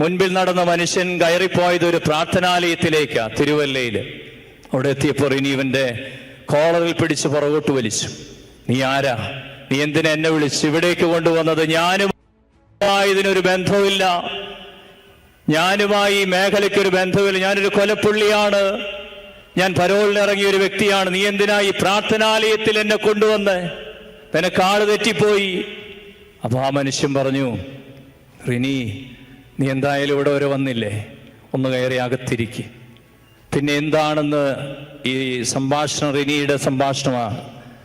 മുൻപിൽ നടന്ന മനുഷ്യൻ കയറിപ്പോയത് ഒരു പ്രാർത്ഥനാലയത്തിലേക്കാ തിരുവല്ലയിൽ അവിടെ എത്തിയപ്പോൾ ഇനി ഇവന്റെ കോളറിൽ പിടിച്ച് പുറകോട്ട് വലിച്ചു. നീ ആരാ? നീ എന്തിനാ എന്നെ വിളിച്ചു ഇവിടേക്ക് കൊണ്ടുവന്നത്? ഞാനും ഇതിനൊരു ബന്ധവുമില്ല. ഞാനുമായി ഈ മേഖലയ്ക്ക് ഒരു ഞാനൊരു കൊലപ്പുള്ളിയാണ്. ഞാൻ പരോളിനിറങ്ങിയ ഒരു വ്യക്തിയാണ്. നീ എന്തിനാ ഈ പ്രാർത്ഥനാലയത്തിൽ എന്നെ കൊണ്ടുവന്ന്? നിനക്ക് ആൾ തെറ്റിപ്പോയി. അപ്പൊ ആ മനുഷ്യൻ പറഞ്ഞു റിനി നീ എന്തായാലും ഇവിടെ വരെ വന്നില്ലേ? ഒന്ന് കയറി അകത്തിരിക്കുക പിന്നെ എന്താണെന്ന് ഈ സംഭാഷണം റിനിയുടെ സംഭാഷണമാണ്.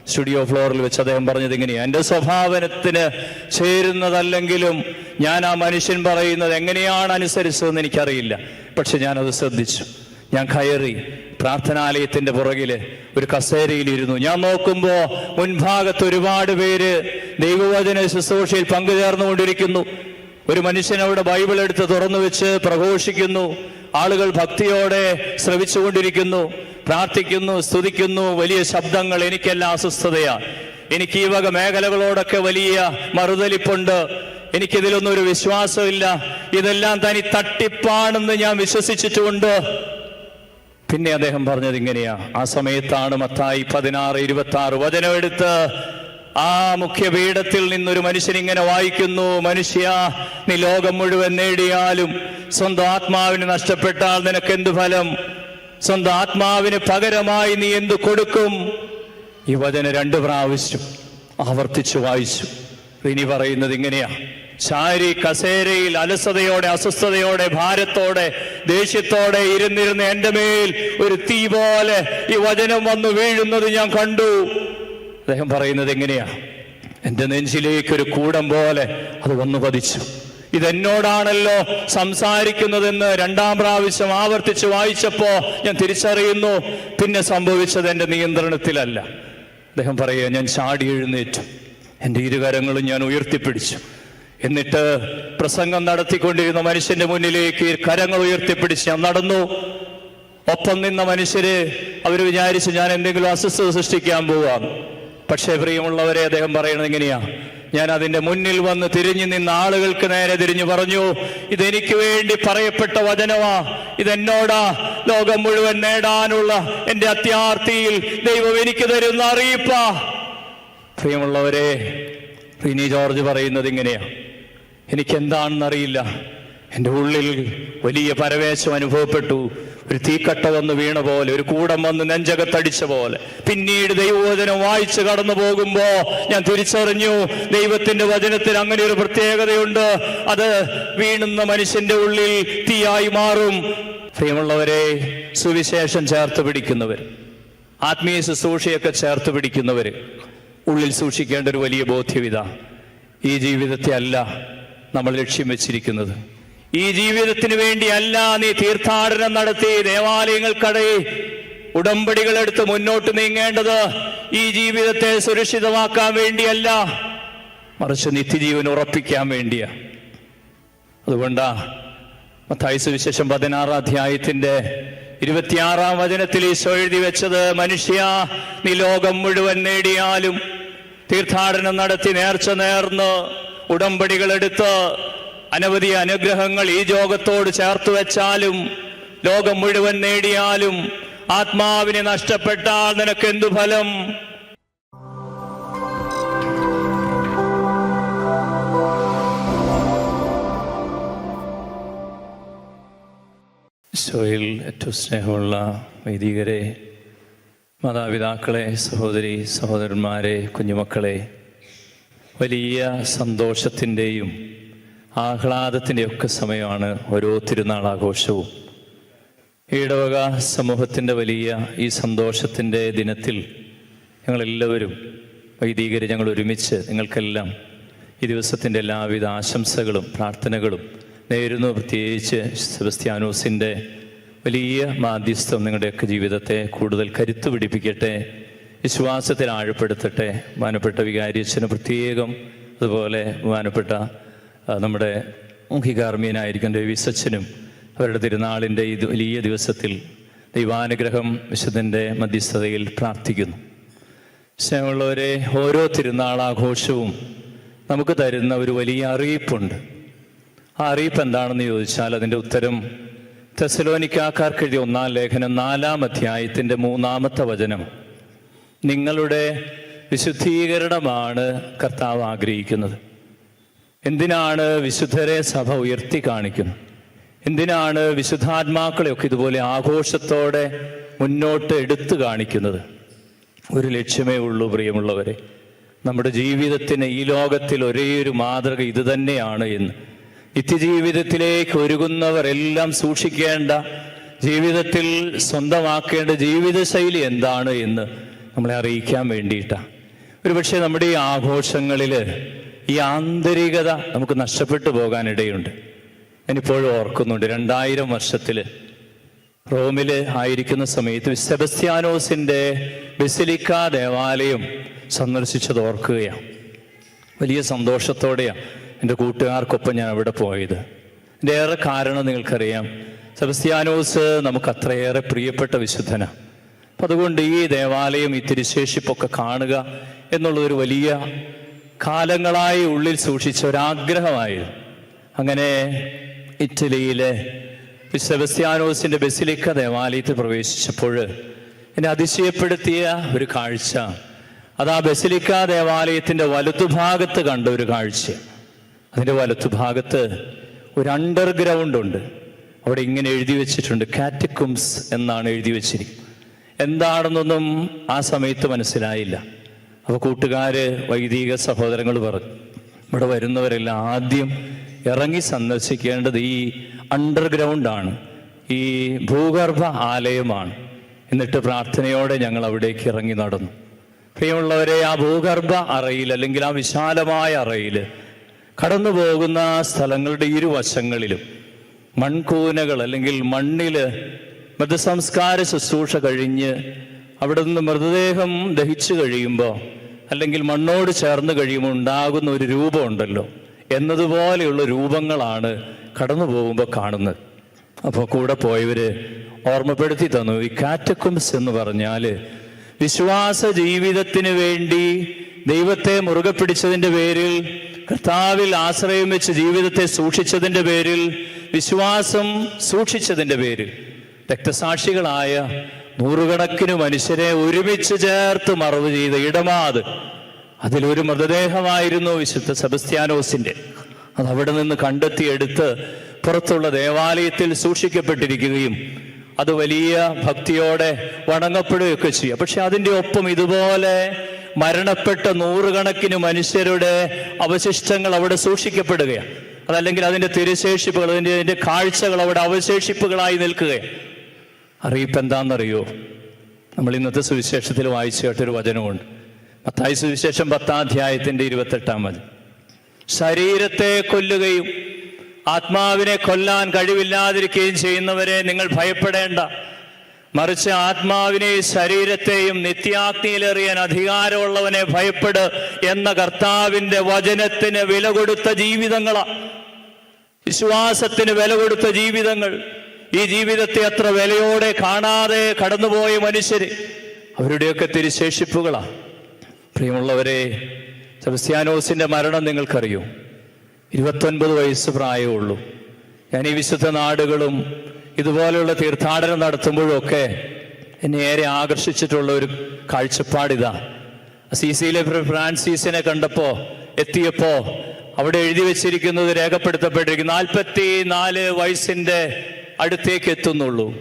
സ്റ്റുഡിയോ ഫ്ലോറിൽ വെച്ച് അദ്ദേഹം പറഞ്ഞത് ഇങ്ങനെയാണ് എന്റെ സ്വഭാവനത്തിന് ചേരുന്നതല്ലെങ്കിലും ഞാൻ ആ മനുഷ്യൻ പറയുന്നത് എങ്ങനെയാണ് അനുസരിച്ചതെന്ന് എനിക്കറിയില്ല. പക്ഷെ ഞാനത് ശ്രദ്ധിച്ചു. ഞാൻ കയറി പ്രാർത്ഥനാലയത്തിന്റെ പുറകിൽ ഒരു കസേരയിലിരുന്നു. ഞാൻ നോക്കുമ്പോൾ മുൻഭാഗത്ത് ഒരുപാട് പേര് ദൈവവചന ശുശ്രൂഷയിൽ പങ്കുചേർന്നുകൊണ്ടിരിക്കുന്നു. ഒരു മനുഷ്യൻ അവിടെ ബൈബിൾ എടുത്ത് തുറന്നു വെച്ച് പ്രഘോഷിക്കുന്നു. ആളുകൾ ഭക്തിയോടെ ശ്രവിച്ചുകൊണ്ടിരിക്കുന്നു. പ്രാർത്ഥിക്കുന്നു സ്തുതിക്കുന്നു. വലിയ ശബ്ദങ്ങൾ എനിക്കെല്ലാം അസ്വസ്ഥതയാണ് എനിക്ക് ഈ വക മേഖലകളോടൊക്കെ വലിയ മറുതലിപ്പുണ്ട്. എനിക്കിതിലൊന്നും ഒരു വിശ്വാസമില്ല ഇതെല്ലാം തനി തട്ടിപ്പാണെന്ന് ഞാൻ വിശ്വസിച്ചിട്ടുണ്ട്. പിന്നെ അദ്ദേഹം പറഞ്ഞത് ഇങ്ങനെയാ. ആ സമയത്താണ് മത്തായി പതിനാറ് ഇരുപത്തി ആറ് വചനമെടുത്ത് ആ മുഖ്യപീഠത്തിൽ നിന്നൊരു മനുഷ്യൻ ഇങ്ങനെ വായിക്കുന്നു മനുഷ്യ നീ ലോകം മുഴുവൻ നേടിയാലും സ്വന്തം ആത്മാവിന് നഷ്ടപ്പെട്ടാൽ നിനക്ക് എന്ത് ഫലം? സ്വന്തം ആത്മാവിന് പകരമായി നീ എന്തു കൊടുക്കും? ഈ രണ്ടു പ്രാവശ്യം ആവർത്തിച്ചു വായിച്ചു. ഇനി പറയുന്നത് ഇങ്ങനെയാ. ചാരി കസേരയിൽ അലസതയോടെ അസ്വസ്ഥതയോടെ ഭാരത്തോടെ ദേഷ്യത്തോടെ ഇരുന്നിരുന്ന എന്റെ മേൽ ഒരു തീ പോലെ ഈ വചനം വന്നു വീഴുന്നത് ഞാൻ കണ്ടു. അദ്ദേഹം പറയുന്നത് എങ്ങനെയാ? എന്റെ നെഞ്ചിലേക്ക് ഒരു കൂടം പോലെ അത് വന്നു പതിച്ചു. ഇതെന്നോടാണല്ലോ സംസാരിക്കുന്നതെന്ന് രണ്ടാം പ്രാവശ്യം ആവർത്തിച്ച് വായിച്ചപ്പോ ഞാൻ തിരിച്ചറിയുന്നു. പിന്നെ സംഭവിച്ചത് എന്റെ നിയന്ത്രണത്തിലല്ല. അദ്ദേഹം പറയുക ഞാൻ ചാടി എഴുന്നേറ്റു. എന്റെ ഇരുകരങ്ങളും ഞാൻ ഉയർത്തിപ്പിടിച്ചു. എന്നിട്ട് പ്രസംഗം നടത്തിക്കൊണ്ടിരുന്ന മനുഷ്യന്റെ മുന്നിലേക്ക് കരങ്ങൾ ഉയർത്തിപ്പിടിച്ച് ഞാൻ നടന്നു. ഒപ്പം നിന്ന മനുഷ്യര് അവർ വിചാരിച്ച് ഞാൻ എന്തെങ്കിലും അസ്വസ്ഥത സൃഷ്ടിക്കാൻ പോവാം പക്ഷേ പ്രിയമുള്ളവരെ അദ്ദേഹം പറയുന്നത് എങ്ങനെയാ ഞാൻ അതിന്റെ മുന്നിൽ വന്ന് തിരിഞ്ഞു നിന്ന ആളുകൾക്ക് നേരെ തിരിഞ്ഞു പറഞ്ഞു ഇതെനിക്ക് വേണ്ടി പറയപ്പെട്ട വചനമാ. ഇതെന്നോടാ? ലോകം മുഴുവൻ നേടാനുള്ള എന്റെ അത്യാർത്ഥിയിൽ ദൈവം എനിക്ക് തരുന്ന അറിയിപ്പാ. പ്രിയമുള്ളവരെ റിനി ജോർജ് പറയുന്നത് ഇങ്ങനെയാ. എനിക്ക് എന്താണെന്നറിയില്ല എന്റെ ഉള്ളിൽ വലിയ പരവേശം അനുഭവപ്പെട്ടു. ഒരു തീക്കട്ട വന്ന് വീണ പോലെ ഒരു കൂടം വന്ന് നെഞ്ചകത്തടിച്ച പോലെ. പിന്നീട് ദൈവവചനം വായിച്ച് കടന്നു പോകുമ്പോ ഞാൻ തിരിച്ചറിഞ്ഞു ദൈവത്തിന്റെ വചനത്തിന് അങ്ങനെ ഒരു പ്രത്യേകതയുണ്ട്. അത് വീണുന്ന മനുഷ്യന്റെ ഉള്ളിൽ തീയായി മാറും. പ്രിയമുള്ളവരെ സുവിശേഷം ചേർത്ത് പിടിക്കുന്നവർ ആത്മീയ ശുശ്രൂഷയൊക്കെ ചേർത്ത് പിടിക്കുന്നവര് ഉള്ളിൽ സൂക്ഷിക്കേണ്ട ഒരു വലിയ ബോധ്യവിത. ഈ ജീവിതത്തെ അല്ല നമ്മൾ ലക്ഷ്യം വെച്ചിരിക്കുന്നത്. ഈ ജീവിതത്തിന് വേണ്ടിയല്ല നീ തീർത്ഥാടനം നടത്തി ദേവാലയങ്ങൾക്കടയിൽ ഉടമ്പടികളെടുത്ത് മുന്നോട്ട് നീങ്ങേണ്ടത് ഈ ജീവിതത്തെ സുരക്ഷിതമാക്കാൻ വേണ്ടിയല്ല മറിച്ച് നിത്യജീവൻ ഉറപ്പിക്കാൻ വേണ്ടിയാ. അതുകൊണ്ടാ മത്തായുസ് സുവിശേഷം പതിനാറാം അധ്യായത്തിന്റെ ഇരുപത്തിയാറാം വചനത്തിൽ ഈശോ എഴുതി വെച്ചത് മനുഷ്യ നീ ലോകം മുഴുവൻ നേടിയാലും തീർത്ഥാടനം നടത്തി നേർച്ച നേർന്ന് ഉടമ്പടികൾ എടുത്ത് അനവധി അനുഗ്രഹങ്ങൾ ഈ ലോകത്തോട് ചേർത്ത് വെച്ചാലും ലോകം മുഴുവൻ നേടിയാലും ആത്മാവിനെ നഷ്ടപ്പെട്ടാൽ നിനക്ക് എന്തു ഫലം? ഈശോയിൽ ഏറ്റവും സ്നേഹമുള്ള വൈദികരെ മാതാപിതാക്കളെ സഹോദരി സഹോദരന്മാരെ കുഞ്ഞുമക്കളെ വലിയ സന്തോഷത്തിന്റെയും ആഹ്ലാദത്തിന്റെയും ഒക്കെ സമയമാണ് ഓരോ തിരുനാൾ ആഘോഷവും ഈടവക സമൂഹത്തിന്റെ വലിയ ഈ സന്തോഷത്തിന്റെ ദിനത്തിൽ ഞങ്ങളെല്ലാവരും വൈദികരെ ഞങ്ങൾ ഒരുമിച്ച് നിങ്ങൾക്കെല്ലാം ഈ ദിവസത്തിന്റെ എല്ലാവിധ ആശംസകളും പ്രാർത്ഥനകളും നേരുന്നു. പ്രത്യേകിച്ച് സെബസ്ത്യാനോസിന്റെ വലിയ മാധ്യസ്ഥം നിങ്ങളുടെയൊക്കെ ജീവിതത്തെ കൂടുതൽ കരുത്തു പിടിപ്പിക്കട്ടെ വിശ്വാസത്തിൽ ആഴപ്പെടുത്തട്ടെ. മാനപ്പെട്ട വികാരിയച്ഛന് പ്രത്യേകം അതുപോലെ മാനപ്പെട്ട നമ്മുടെ രവി രവിസച്ചനും അവരുടെ തിരുനാളിന്റെ ഈ വലിയ ദിവസത്തിൽ ദൈവാനുഗ്രഹം വിശുദ്ധന്റെ മധ്യസ്ഥതയിൽ പ്രാർത്ഥിക്കുന്നു. സ്നേഹമുള്ളവരെ ഓരോ തിരുനാൾ ആഘോഷവും നമുക്ക് തരുന്ന ഒരു വലിയ അറിയിപ്പുണ്ട്. ആ അറിയിപ്പ് എന്താണെന്ന് ചോദിച്ചാൽ അതിന്റെ ഉത്തരം തെസലോനിക്കാക്കാർക്ക് എഴുതിയ ഒന്നാം ലേഖനം നാലാം അധ്യായത്തിന്റെ മൂന്നാമത്തെ വചനം നിങ്ങളുടെ വിശുദ്ധീകരണമാണ് കർത്താവ് ആഗ്രഹിക്കുന്നത്. എന്തിനാണ് വിശുദ്ധരെ സഭ ഉയർത്തി കാണിക്കുന്നത്? എന്തിനാണ് വിശുദ്ധാത്മാക്കളെയൊക്കെ ഇതുപോലെ ആഘോഷത്തോടെ മുന്നോട്ട് എടുത്തു കാണിക്കുന്നത്? ഒരു ലക്ഷ്യമേ ഉള്ളൂ പ്രിയമുള്ളവരെ. നമ്മുടെ ജീവിതത്തിന് ഈ ലോകത്തിൽ ഒരേയൊരു ഒരു മാതൃക ഇത് തന്നെയാണ് എന്ന്. നിത്യജീവിതത്തിലേക്ക് ഒരുങ്ങുന്നവരെല്ലാം സൂക്ഷിക്കേണ്ട ജീവിതത്തിൽ സ്വന്തമാക്കേണ്ട ജീവിതശൈലി എന്താണ് എന്ന് നമ്മളെ അറിയിക്കാൻ വേണ്ടിയിട്ടാണ്. ഒരുപക്ഷെ നമ്മുടെ ഈ ആഘോഷങ്ങളിൽ ഈ ആന്തരികത നമുക്ക് നഷ്ടപ്പെട്ടു പോകാനിടയുണ്ട്. ഞാനിപ്പോഴും ഓർക്കുന്നുണ്ട് രണ്ടായിരം വർഷത്തിൽ റോമിൽ ആയിരിക്കുന്ന സമയത്ത് സെബസ്ത്യാനോസിന്റെ ബെസിലിക്ക ദേവാലയം സന്ദർശിച്ചത് ഓർക്കുകയാണ് വലിയ സന്തോഷത്തോടെയാണ് എന്റെ കൂട്ടുകാർക്കൊപ്പം ഞാൻ അവിടെ പോയത്. എന്റെ ഏറെ കാരണം നിങ്ങൾക്കറിയാം സെബസ്ത്യാനോസ് നമുക്ക് അത്രയേറെ പ്രിയപ്പെട്ട വിശുദ്ധനാണ് അപ്പം അതുകൊണ്ട് ഈ ദേവാലയം ഈ തിരുശേഷിപ്പൊക്കെ കാണുക എന്നുള്ളൊരു വലിയ കാലങ്ങളായി ഉള്ളിൽ സൂക്ഷിച്ച ഒരാഗ്രഹമായിരുന്നു. അങ്ങനെ ഇറ്റലിയിലെ സെബസ്ത്യാനോസിന്റെ ബസിലിക്ക ദേവാലയത്തിൽ പ്രവേശിച്ചപ്പോൾ എന്നെ അതിശയപ്പെടുത്തിയ ഒരു കാഴ്ച. അത് ആ ബസിലിക്ക ദേവാലയത്തിന്റെ വലത്തുഭാഗത്ത് കണ്ട ഒരു കാഴ്ച. അതിന്റെ വലത്തുഭാഗത്ത് ഒരു അണ്ടർഗ്രൗണ്ട് ഉണ്ട്. അവിടെ ഇങ്ങനെ എഴുതി വെച്ചിട്ടുണ്ട് കാറ്റക്കുംസ് എന്നാണ് എഴുതി വെച്ചിരിക്കുന്നത്. എന്താണെന്നൊന്നും ആ സമയത്ത് മനസ്സിലായില്ല. അപ്പോൾ കൂട്ടുകാര് വൈദിക സഹോദരങ്ങൾ പറഞ്ഞു ഇവിടെ വരുന്നവരെല്ലാം ആദ്യം ഇറങ്ങി സന്ദർശിക്കേണ്ടത് ഈ അണ്ടർഗ്രൗണ്ട് ആണ്. ഈ ഭൂഗർഭ ആലയമാണ്. എന്നിട്ട് പ്രാർത്ഥനയോടെ ഞങ്ങൾ അവിടേക്ക് ഇറങ്ങി നടന്നു. പ്രിയമുള്ളവരെ ആ ഭൂഗർഭ അറയിൽ അല്ലെങ്കിൽ ആ വിശാലമായ അറയിൽ കടന്നു പോകുന്ന സ്ഥലങ്ങളുടെ ഇരുവശങ്ങളിലും മൺകൂനകൾ അല്ലെങ്കിൽ മണ്ണിൽ മൃതസംസ്കാര ശുശ്രൂഷ കഴിഞ്ഞ് അവിടെ നിന്ന് മൃതദേഹം ദഹിച്ചു കഴിയുമ്പോൾ അല്ലെങ്കിൽ മണ്ണോട് ചേർന്ന് കഴിയുമ്പോൾ ഉണ്ടാകുന്ന ഒരു രൂപമുണ്ടല്ലോ. എന്നതുപോലെയുള്ള രൂപങ്ങളാണ് കടന്നു പോകുമ്പോൾ കാണുന്നത്. അപ്പോൾ കൂടെ പോയവര് ഓർമ്മപ്പെടുത്തി തന്നു. ഈ കാറ്റക്കുംസ് എന്ന് പറഞ്ഞാൽ വിശ്വാസ ജീവിതത്തിന് വേണ്ടി ദൈവത്തെ മുറുകെ പിടിച്ചതിന്റെ പേരിൽ കർത്താവിൽ ആശ്രയം വെച്ച് ജീവിതത്തെ സൂക്ഷിച്ചതിന്റെ പേരിൽ വിശ്വാസം സൂക്ഷിച്ചതിന്റെ പേരിൽ രക്തസാക്ഷികളായ നൂറുകണക്കിന് മനുഷ്യരെ ഒരുമിച്ച് ചേർത്ത് മറവ് ചെയ്ത ഇടമാത്. അതിലൊരു മൃതദേഹമായിരുന്നു വിശുദ്ധ സെബസ്ത്യാനോസിന്റെ. അത് അവിടെ നിന്ന് കണ്ടെത്തിയെടുത്ത് പുറത്തുള്ള ദേവാലയത്തിൽ സൂക്ഷിക്കപ്പെട്ടിരിക്കുകയും അത് വലിയ ഭക്തിയോടെ വണങ്ങപ്പെടുകയൊക്കെ ചെയ്യുക പക്ഷെ അതിന്റെ ഒപ്പം ഇതുപോലെ മരണപ്പെട്ട നൂറുകണക്കിന് മനുഷ്യരുടെ അവശിഷ്ടങ്ങൾ അവിടെ സൂക്ഷിക്കപ്പെടുകയാണ്. അതല്ലെങ്കിൽ അതിന്റെ തിരുശേഷിപ്പുകൾ അതിന്റെ അതിന്റെ കാഴ്ചകൾ അവിടെ അവശേഷിപ്പുകളായി നിൽക്കുകയാണ്. അറിയിപ്പ് എന്താണെന്നറിയോ? നമ്മൾ ഇന്നത്തെ സുവിശേഷത്തിൽ വായിച്ചു കേട്ടൊരു വചനമുണ്ട്. മത്തായി സുവിശേഷം പത്താം അധ്യായത്തിന്റെ ഇരുപത്തെട്ടാം വചനം. ശരീരത്തെ കൊല്ലുകയും ആത്മാവിനെ കൊല്ലാൻ കഴിവില്ലാതിരിക്കുകയും ചെയ്യുന്നവരെ നിങ്ങൾ ഭയപ്പെടേണ്ട. മറിച്ച് ആത്മാവിനെയും ശരീരത്തെയും നിത്യാഗ്നിയിലെറിയാൻ അധികാരമുള്ളവനെ ഭയപ്പെട് എന്ന കർത്താവിന്റെ വചനത്തിന് വില കൊടുത്ത ജീവിതങ്ങളാ. വിശ്വാസത്തിന് വില കൊടുത്ത ജീവിതങ്ങൾ. ഈ ജീവിതത്തെ അത്ര വിലയോടെ കാണാതെ കടന്നുപോയ മനുഷ്യര് അവരുടെയൊക്കെ തിരിശേഷിപ്പുകളാണ് പ്രിയമുള്ളവരെ സെബസ്ത്യാനോസിന്റെ മരണം നിങ്ങൾക്കറിയോ? ഇരുപത്തൊൻപത് വയസ്സ് പ്രായമുള്ളൂ. ഞാൻ ഈ വിശുദ്ധ നാടുകളും ഇതുപോലെയുള്ള തീർത്ഥാടനം നടത്തുമ്പോഴൊക്കെ എന്നെ ഏറെ ആകർഷിച്ചിട്ടുള്ള ഒരു കാഴ്ചപ്പാടിതാ. സീസിയിലെ ഫ്രാൻസീസിനെ കണ്ടപ്പോ എത്തിയപ്പോ അവിടെ എഴുതി വെച്ചിരിക്കുന്നത് രേഖപ്പെടുത്തപ്പെട്ടിരിക്കുന്നു. നാൽപ്പത്തി നാല് വയസ്സിന്റെ അടുത്തേക്ക് എത്തുന്നുള്ളൂ.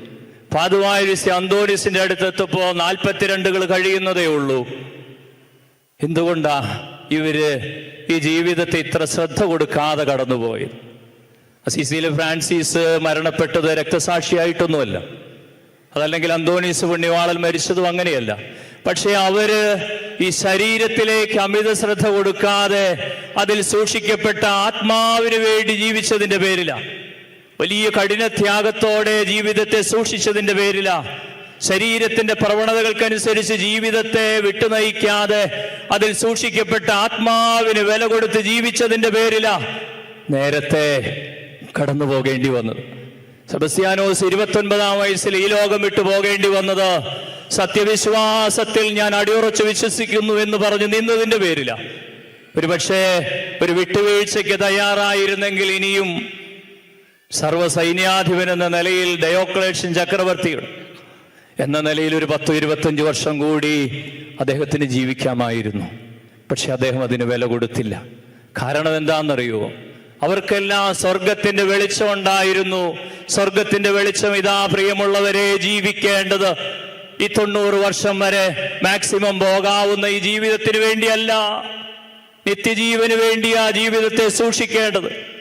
പാതുവായുസ് അന്തോണിസിന്റെ അടുത്തെത്തപ്പോ നാൽപ്പത്തിരണ്ടുകൾ കഴിയുന്നതേ ഉള്ളൂ. എന്തുകൊണ്ടാ ഇവർ ഈ ജീവിതത്തെ ഇത്ര ശ്രദ്ധ കൊടുക്കാതെ കടന്നുപോയി? അസീസിയിലെ ഫ്രാൻസിസ് മരണപ്പെട്ടത് രക്തസാക്ഷിയായിട്ടൊന്നുമല്ല. അതല്ലെങ്കിൽ അന്തോണീസ് പുണ്യവാളൽ മരിച്ചതും അങ്ങനെയല്ല. പക്ഷെ അവർ ഈ ശരീരത്തിലേക്ക് അമിത ശ്രദ്ധ കൊടുക്കാതെ അതിൽ സൂക്ഷിക്കപ്പെട്ട ആത്മാവിന് വേണ്ടി ജീവിച്ചതിന്റെ പേരിലാ. വലിയ കഠിന ത്യാഗത്തോടെ ജീവിതത്തെ സൂക്ഷിച്ചതിന്റെ പേരിലാ ശരീരത്തിന്റെ പ്രവണതകൾക്കനുസരിച്ച് ജീവിതത്തെ വിട്ടുനയിക്കാതെ അതിൽ സൂക്ഷിക്കപ്പെട്ട ആത്മാവിന് വില കൊടുത്ത് ജീവിച്ചതിന്റെ പേരിലാ നേരത്തെ കടന്നു പോകേണ്ടി വന്നത്. സെബസ്ത്യാനോസ് ഇരുപത്തൊൻപതാം വയസ്സിൽ ഈ ലോകം വിട്ടു പോകേണ്ടി വന്നത്. സത്യവിശ്വാസത്തിൽ ഞാൻ അടിയുറച്ച് വിശ്വസിക്കുന്നു എന്ന് പറഞ്ഞു നിന്നതിന്റെ പേരില. ഒരുപക്ഷെ ഒരു വിട്ടുവീഴ്ചയ്ക്ക് തയ്യാറായിരുന്നെങ്കിൽ ഇനിയും സർവസൈന്യാധിപൻ എന്ന നിലയിൽ ഡയോക്ലേഷ്യൻ ചക്രവർത്തികൾ എന്ന നിലയിൽ ഒരു പത്ത് ഇരുപത്തഞ്ച് വർഷം കൂടി അദ്ദേഹത്തിന് ജീവിക്കാമായിരുന്നു. പക്ഷെ അദ്ദേഹം അതിന് വില കൊടുത്തില്ല. കാരണം എന്താണെന്നറിയോ? അവർക്കെല്ലാം സ്വർഗത്തിന്റെ വെളിച്ചം ഉണ്ടായിരുന്നു. സ്വർഗത്തിന്റെ വെളിച്ചം ഇതാ പ്രിയമുള്ളവരെ ജീവിക്കേണ്ടത്. ഈ തൊണ്ണൂറ് വർഷം വരെ മാക്സിമം പോകാവുന്ന ഈ ജീവിതത്തിന് വേണ്ടിയല്ല. നിത്യജീവന് ആ ജീവിതത്തെ സൂക്ഷിക്കേണ്ടത്.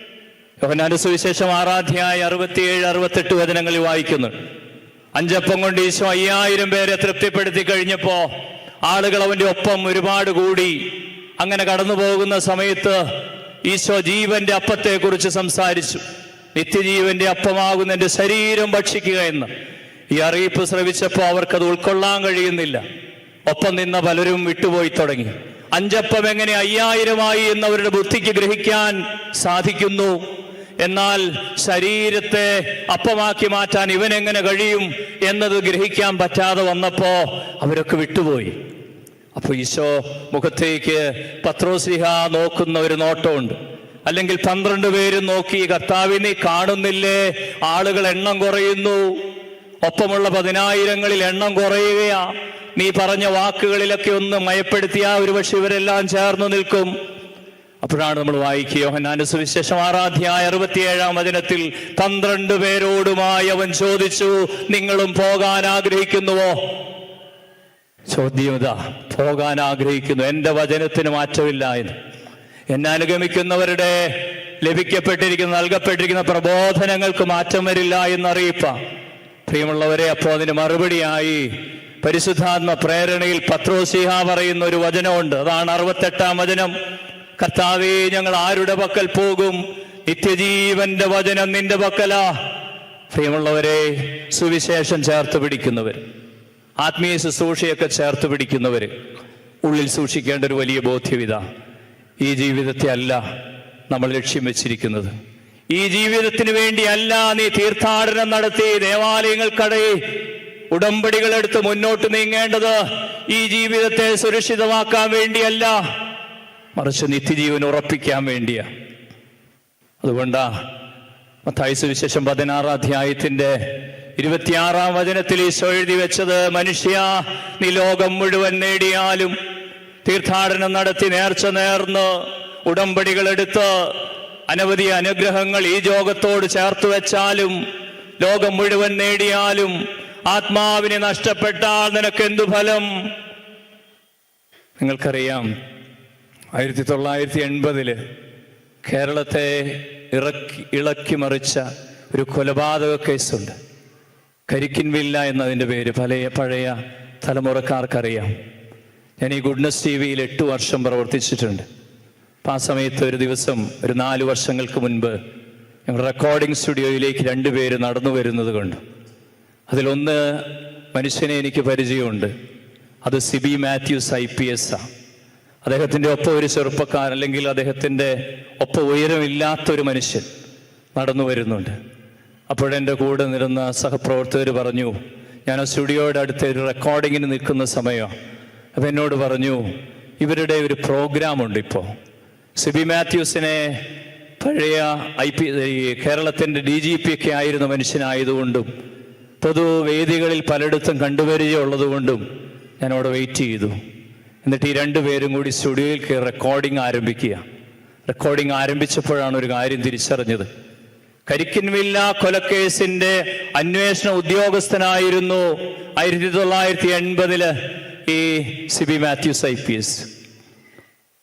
യോഹന്നാന്റെ സുവിശേഷം ആറാധ്യായ അറുപത്തിയേഴ് അറുപത്തെട്ട് വചനങ്ങളിൽ വായിക്കുന്നു. അഞ്ചപ്പം കൊണ്ട് ഈശോ അയ്യായിരം പേരെ തൃപ്തിപ്പെടുത്തി കഴിഞ്ഞപ്പോ ആളുകൾ അവന്റെ ഒപ്പം ഒരുപാട് കൂടി. അങ്ങനെ കടന്നു പോകുന്ന സമയത്ത് ഈശോ ജീവന്റെ അപ്പത്തെ കുറിച്ച് സംസാരിച്ചു. നിത്യജീവന്റെ അപ്പമാകുന്ന എന്റെ ശരീരം ഭക്ഷിക്കുക എന്ന്. ഈ അറിയിപ്പ് ശ്രവിച്ചപ്പോൾ അവർക്കത് ഉൾക്കൊള്ളാൻ കഴിയുന്നില്ല. ഒപ്പം നിന്ന പലരും വിട്ടുപോയി തുടങ്ങി. അഞ്ചപ്പം എങ്ങനെ അയ്യായിരമായി എന്നവരുടെ ബുദ്ധിക്ക് ഗ്രഹിക്കാൻ സാധിക്കുന്നു? എന്നാൽ ശരീരത്തെ അപ്പമാക്കി മാറ്റാൻ ഇവൻ എങ്ങനെ കഴിയും എന്നത് ഗ്രഹിക്കാൻ പറ്റാതെ വന്നപ്പോ അവരൊക്കെ വിട്ടുപോയി. അപ്പൊ ഈശോ മുഖത്തേക്ക് പത്രോസിഹ നോക്കുന്ന ഒരു നോട്ടമുണ്ട്. അല്ലെങ്കിൽ പന്ത്രണ്ട് പേരും നോക്കി കർത്താവിനെ കാണുന്നില്ലേ? ആളുകൾ എണ്ണം കുറയുന്നു. ഒപ്പമുള്ള പതിനായിരങ്ങളിൽ എണ്ണം കുറയുകയാ. നീ പറഞ്ഞ വാക്കുകളിലൊക്കെ ഒന്ന് മയപ്പെടുത്തിയാ ഒരുപക്ഷെ ഇവരെല്ലാം ചേർന്ന് നിൽക്കും. അപ്പോഴാണ് നമ്മൾ വായിക്കുക. യോഹന്നാന്റെ സുവിശേഷം ആറാധ്യായ അറുപത്തിയേഴാം വചനത്തിൽ പന്ത്രണ്ട് പേരോടുമായി അവൻ ചോദിച്ചു നിങ്ങളും പോകാൻ ആഗ്രഹിക്കുന്നുവോ? ചോദ്യം ഇതാ പോകാൻ ആഗ്രഹിക്കുന്നു. എന്റെ വചനത്തിന് മാറ്റമില്ല എന്ന്. എന്നെ അനുഗമിക്കുന്നവരുടെ ലഭിക്കപ്പെട്ടിരിക്കുന്ന നൽകപ്പെട്ടിരിക്കുന്ന പ്രബോധനങ്ങൾക്ക് മാറ്റം വരില്ല എന്നറിയിപ്പ. പ്രിയമുള്ളവരെ അപ്പോൾ അതിന് മറുപടിയായി പരിശുദ്ധാത്മ പ്രേരണയിൽ പത്രോസിഹ പറയുന്ന ഒരു വചനമുണ്ട്. അതാണ് അറുപത്തെട്ടാം വചനം. കർത്താവേ ഞങ്ങൾ ആരുടെ പക്കൽ പോകും? നിത്യജീവന്റെ വചനം നിന്റെ പക്കലാ. പ്രിയമുള്ളവരെ സുവിശേഷം ചേർത്ത് പിടിക്കുന്നവർ ആത്മീയ ശുശ്രൂഷയൊക്കെ ചേർത്ത് പിടിക്കുന്നവർ ഉള്ളിൽ സൂക്ഷിക്കേണ്ട ഒരു വലിയ ബോധ്യവിത ഈ ജീവിതത്തെ അല്ല നമ്മൾ ലക്ഷ്യം വെച്ചിരിക്കുന്നത്. ഈ ജീവിതത്തിന് വേണ്ടിയല്ല നീ തീർത്ഥാടനം നടത്തി ദേവാലയങ്ങൾക്കടയിൽ ഉടമ്പടികളെടുത്ത് മുന്നോട്ട് നീങ്ങേണ്ടത്. ഈ ജീവിതത്തെ സുരക്ഷിതമാക്കാൻ വേണ്ടിയല്ല. മറിച്ച് നിത്യജീവൻ ഉറപ്പിക്കാൻ വേണ്ടിയാ. അതുകൊണ്ടാ മത്തായുസ് വിശേഷം പതിനാറാം അധ്യായത്തിന്റെ ഇരുപത്തിയാറാം വചനത്തിൽ ഈശോ എഴുതി വെച്ചത് മനുഷ്യ നീ ലോകം മുഴുവൻ നേടിയാലും തീർത്ഥാടനം നടത്തി നേർച്ച നേർന്ന് ഉടമ്പടികൾ എടുത്ത് അനവധി അനുഗ്രഹങ്ങൾ ഈ ലോകത്തോട് ചേർത്ത് വെച്ചാലും ലോകം മുഴുവൻ നേടിയാലും ആത്മാവിനെ നഷ്ടപ്പെട്ടാൽ നിനക്ക് എന്തു ഫലം? നിങ്ങൾക്കറിയാം ആയിരത്തി തൊള്ളായിരത്തി എൺപതിൽ കേരളത്തെ ഇറക്കി ഇളക്കി മറിച്ച ഒരു കൊലപാതക കേസുണ്ട്. കരിക്കിൻവില്ല എന്നതിന്റെ പേര് പഴയ പഴയ തലമുറക്കാർക്കറിയാം. ഞാൻ ഈ ഗുഡ്നസ് ടി വിയിൽ എട്ട് വർഷം പ്രവർത്തിച്ചിട്ടുണ്ട്. അപ്പം ആ സമയത്ത് ഒരു ദിവസം ഒരു നാല് വർഷങ്ങൾക്ക് മുൻപ് ഞങ്ങൾ റെക്കോർഡിംഗ് സ്റ്റുഡിയോയിലേക്ക് രണ്ടുപേര് നടന്നു വരുന്നത് കൊണ്ട്. അതിലൊന്ന് മനുഷ്യനെ എനിക്ക് പരിചയമുണ്ട്. അത് Sibi Mathews I P S ആ. അദ്ദേഹത്തിന്റെ ഒപ്പം ഒരു ചെറുപ്പക്കാരൻ അല്ലെങ്കിൽ അദ്ദേഹത്തിന്റെ ഒപ്പം ഉയരമില്ലാത്ത ഒരു മനുഷ്യൻ നടന്നു വരുന്നുണ്ട്. അപ്പോഴെന്റെ കൂടെ നിരുന്ന സഹപ്രവർത്തകർ പറഞ്ഞു ഞാൻ ആ സ്റ്റുഡിയോയുടെ അടുത്ത് ഒരു റെക്കോർഡിങ്ങിന് നിൽക്കുന്ന സമയമാണ് അപ്പം എന്നോട് പറഞ്ഞു ഇവരുടെ ഒരു പ്രോഗ്രാമുണ്ട് ഇപ്പോൾ സിബി മാത്യൂസിനെ പഴയ ഐ പി കേരളത്തിന്റെ ഡി ജി പി ഒക്കെ ആയിരുന്ന മനുഷ്യനായതുകൊണ്ടും പൊതുവേദികളിൽ പലയിടത്തും കണ്ടുവരികയുള്ളതുകൊണ്ടും ഞാനവിടെ വെയിറ്റ് ചെയ്തു. എന്നിട്ട് ഈ രണ്ടുപേരും കൂടി സ്റ്റുഡിയോയിൽ കയറി റെക്കോർഡിംഗ് ആരംഭിക്കുക. റെക്കോർഡിംഗ് ആരംഭിച്ചപ്പോഴാണ് ഒരു കാര്യം തിരിച്ചറിഞ്ഞത്. കരിക്കിൻവില്ല കൊലക്കേസിന്റെ അന്വേഷണ ഉദ്യോഗസ്ഥനായിരുന്നു ആയിരത്തി തൊള്ളായിരത്തി എൺപതിൽ ഈ Sibi Mathews I P S.